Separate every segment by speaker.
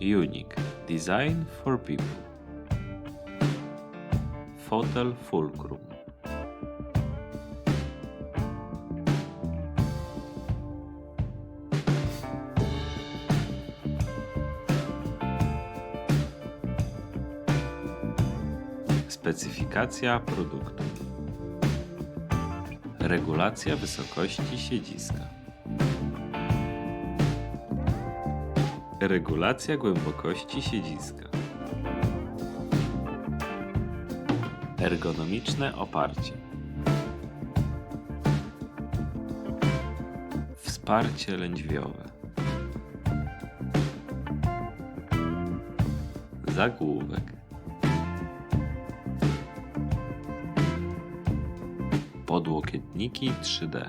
Speaker 1: Unique Design for People. Fotel Fulcrum Specyfikacja produktu. Regulacja wysokości siedziska Regulacja głębokości siedziska. Ergonomiczne oparcie. Wsparcie lędźwiowe. Zagłówek. Podłokietniki 3D.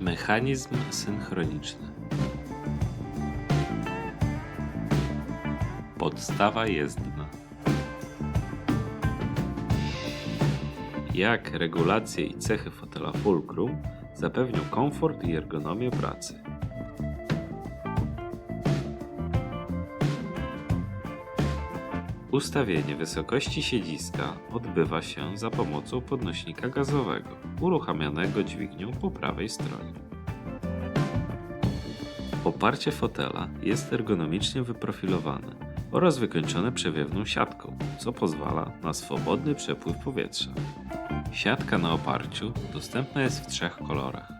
Speaker 1: Mechanizm synchroniczny. Podstawa jezdna. Jak regulacje i cechy fotela Fulcrum zapewnią komfort i ergonomię pracy. Ustawienie wysokości siedziska odbywa się za pomocą podnośnika gazowego, uruchamianego dźwignią po prawej stronie. Oparcie fotela jest ergonomicznie wyprofilowane oraz wykończone przewiewną siatką, co pozwala na swobodny przepływ powietrza. Siatka na oparciu dostępna jest w trzech kolorach.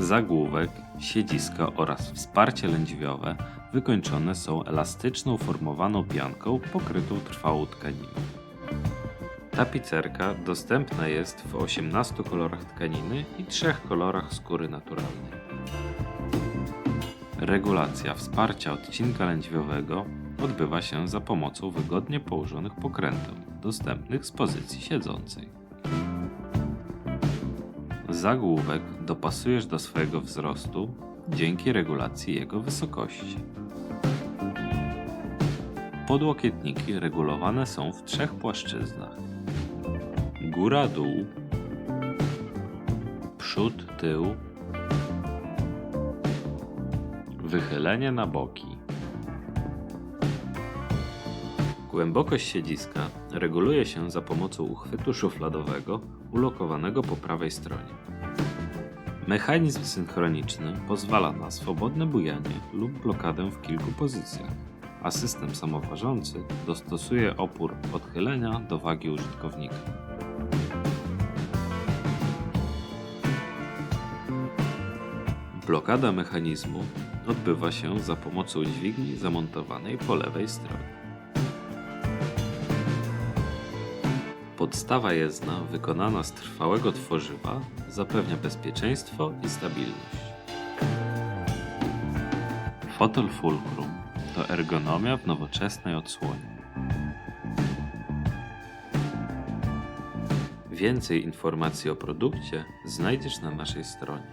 Speaker 1: Zagłówek, siedzisko oraz wsparcie lędźwiowe wykończone są elastyczną formowaną pianką pokrytą trwałą tkaniną. Tapicerka dostępna jest w 18 kolorach tkaniny i trzech kolorach skóry naturalnej. Regulacja wsparcia odcinka lędźwiowego odbywa się za pomocą wygodnie położonych pokręteł, dostępnych z pozycji siedzącej. Zagłówek dopasujesz do swojego wzrostu dzięki regulacji jego wysokości. Podłokietniki regulowane są w trzech płaszczyznach: góra-dół, przód-tył, wychylenie na boki. Głębokość siedziska reguluje się za pomocą uchwytu szufladowego ulokowanego po prawej stronie. Mechanizm synchroniczny pozwala na swobodne bujanie lub blokadę w kilku pozycjach, a system samoważący dostosuje opór odchylenia do wagi użytkownika. Blokada mechanizmu odbywa się za pomocą dźwigni zamontowanej po lewej stronie. Podstawa jezdna wykonana z trwałego tworzywa zapewnia bezpieczeństwo i stabilność. Fotel Fulcrum to ergonomia w nowoczesnej odsłonie. Więcej informacji o produkcie znajdziesz na naszej stronie.